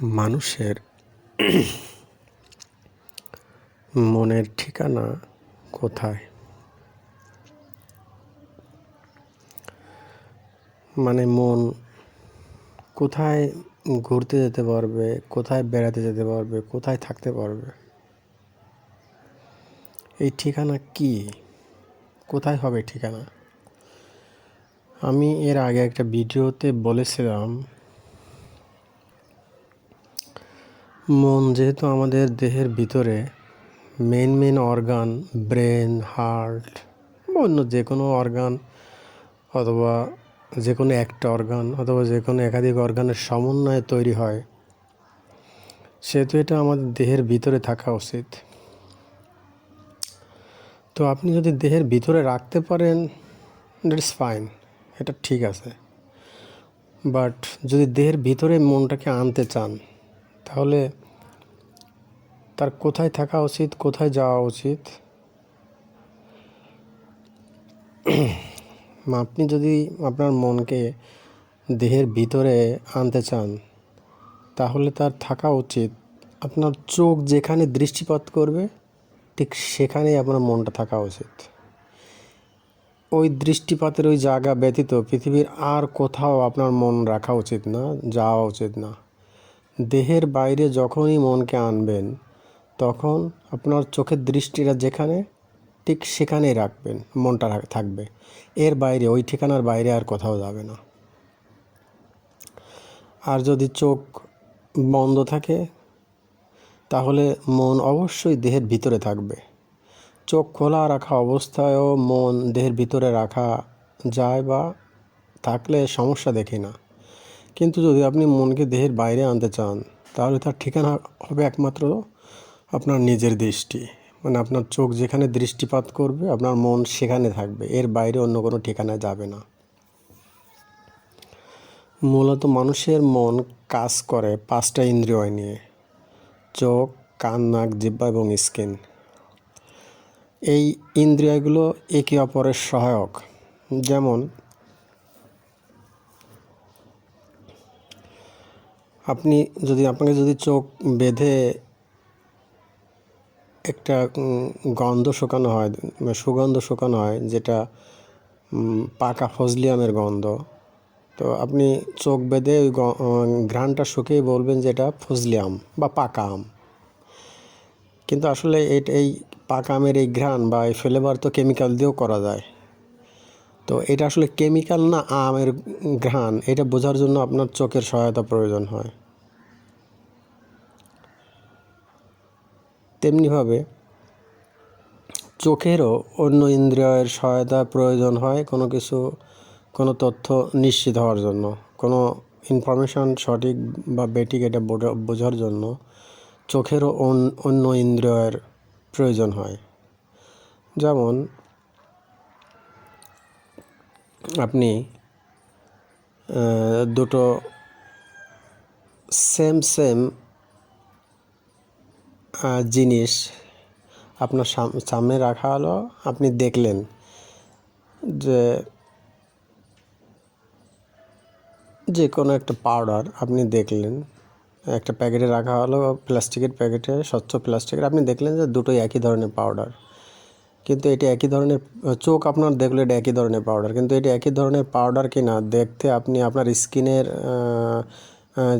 মানুষের মনের ঠিকানা কোথায়? মানে মন কোথায় ঘুরতে যেতে পারবে, কোথায় বেড়াতে যেতে পারবে, কোথায় থাকতে পারবে? এই ঠিকানা কি? কোথায় হবে ঠিকানা? আমি এর আগে একটা ভিডিওতে বলেছিলাম মন যেহেতু আমাদের দেহের ভিতরে main main organ brain heart অন্য যে কোনো অর্গান অথবা যে কোনো একটা অর্গান অথবা যে কোনো একাধিক অর্গানের সমন্বয়ে তৈরি হয়, সেহেতু এটা আমাদের দেহের ভিতরে থাকা উচিত। তো আপনি যদি দেহের ভিতরে রাখতে পারেন দ্যাট ইজ ফাইন এটা ঠিক আছে। বাট যদি দেহের ভিতরে মনটাকে আনতে চান তাহলে তার কোথায় থাকা উচিত, কোথায় যাওয়া উচিত? আপনি যদি আপনার মনকে দেহের ভিতরে আনতে চান, তাহলে তার থাকা উচিত। আপনার চোখ যেখানে দৃষ্টিপাত করবে, ঠিক সেখানেই আপনার মনটা থাকা উচিত। ওই দৃষ্টিপাতের ওই জায়গা ব্যতীত পৃথিবীর আর কোথাও আপনার মন রাখা উচিত না, যাওয়া উচিত না। দেহের বাইরে যখনই মনকে আনবেন, তখন আপনার চোখের দৃষ্টিটা যেখানে, ঠিক সেখানেই রাখবেন, মনটা থাকবে। এর বাইরে, ওই ঠিকানার বাইরে আর কোথাও যাবে না। আর যদি চোখ বন্ধ থাকে, তাহলে মন অবশ্যই দেহের ভিতরে থাকবে। চোখ খোলা রাখা অবস্থায়ও মন দেহের ভিতরে রাখা যায় বা থাকলে সমস্যা দেখি না। কিন্তু যদি আপনি মনকে দেহের বাইরে আনতে চান, তাহলে তার ঠিকানা হবে একমাত্র আপনার নিজের দৃষ্টি। মানে আপনার চোখ যেখানে দৃষ্টিপাত করবে, আপনার মন সেখানে থাকবে। এর বাইরে অন্য কোনো ঠিকানায় যাবে না। মূলত মানুষের মন কাজ করে পাঁচটা ইন্দ্রিয় নিয়ে। চোখ, কান, নাক জিব্বা এবং স্কিন। এই ইন্দ্রিয়গুলো একে অপরের সহায়ক। যেমন আপনি যদি আপনাকে যদি চোখ বেঁধে একটা গন্ধ শুকানো হয় সুগন্ধ শুকানো হয়, যেটা পাকা ফজলি আমের গন্ধ, তো আপনি চোখ বেঁধে ওই ঘ্রাণটা শুকিয়ে বলবেন যে এটা ফজলি আম বা পাকা আম। কিন্তু আসলে এই পাকা আমের এই ঘ্রাণ বা এই ফ্লেভার তো কেমিক্যাল দিয়েও করা যায়। তো এটা আসলে কেমিক্যাল না আমের ঘ্রাণ, এটা বোঝার জন্য আপনার চোখের সহায়তা প্রয়োজন হয়। তেমনিভাবে চোখেরও অন্য ইন্দ্রিয়ের সহায়তা প্রয়োজন হয় কোনো কিছু, কোনো তথ্য নিশ্চিত হওয়ার জন্য, কোনো ইনফরমেশান সঠিক বা বেটিক এটা বোঝার জন্য চোখেরও অন্য ইন্দ্রিয়ের প্রয়োজন হয়। যেমন আপনি দুটো সেম সেম জিনিস আপনার সামনে রাখা হলো। আপনি দেখলেন যে যে কোনো একটা পাউডার আপনি দেখলেন, একটা প্যাকেটে রাখা হলো প্লাস্টিকের প্যাকেটে স্বচ্ছ প্লাস্টিকের আপনি দেখলেন যে দুটোই একই ধরনের পাউডার কিন্তু এটি একই ধরনের চোখ আপনার দেখলে এটা একই ধরনের পাউডার কিন্তু এটি একই ধরনের পাউডার কিনা দেখতে আপনি আপনার স্কিনের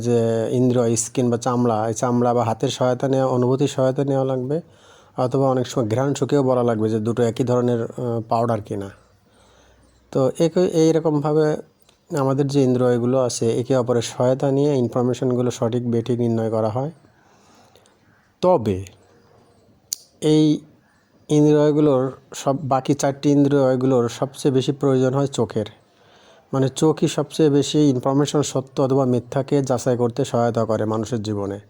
যে ইন্দ্র স্কিন বা চামড়া, এই চামড়া বা হাতের সহায়তা নেওয়া, অনুভূতির সহায়তা নেওয়া লাগবে, অথবা অনেক সময় ঘ্রাণ শুকেও বলা লাগবে যে দুটো একই ধরনের পাউডার কিনা। তো একই এইরকমভাবে আমাদের যে ইন্দ্রিয়গুলো আছে, একে অপরের সহায়তা নিয়ে ইনফরমেশনগুলো সঠিক, বেঠিক নির্ণয় করা হয়। তবে এই ইন্দ্রিয়গুলোর সব, বাকি চারটি ইন্দ্রিয়গুলোর সবচেয়ে বেশি প্রয়োজন হয় চোখের। মানে চোখই সবচেয়ে বেশি ইনফরমেশন সত্য অথবা মিথ্যাকে যাচাই করতে সহায়তা করে মানুষের জীবনে।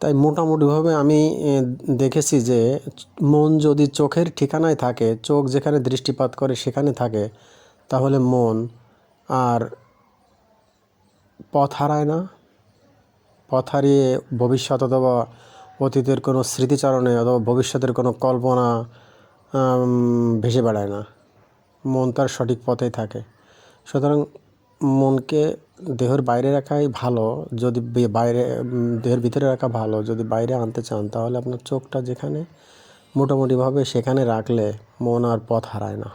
তাই মোটামুটিভাবে আমি দেখেছি যে মন যদি চোখের ঠিকানায় থাকে, চোখ যেখানে দৃষ্টিপাত করে সেখানে থাকে, তাহলে মন আর পথ হারায় না। পথ হারিয়ে ভবিষ্যৎ অথবা অতীতের কোনো স্মৃতিচারণে অথবা ভবিষ্যতের কোনো কল্পনা ভেসে বেড়ায় না। মন তার সঠিক পথেই থাকে। সুতরাং মনকে দেহের বাইরে রাখাই ভালো। যদি বাইরে দেহের ভিতরে রাখা ভালো, যদি বাইরে আনতে চান, তাহলে আপনার চোখটা যেখানে মোটামুটিভাবে সেখানে রাখলে মন আর পথ হারায় না।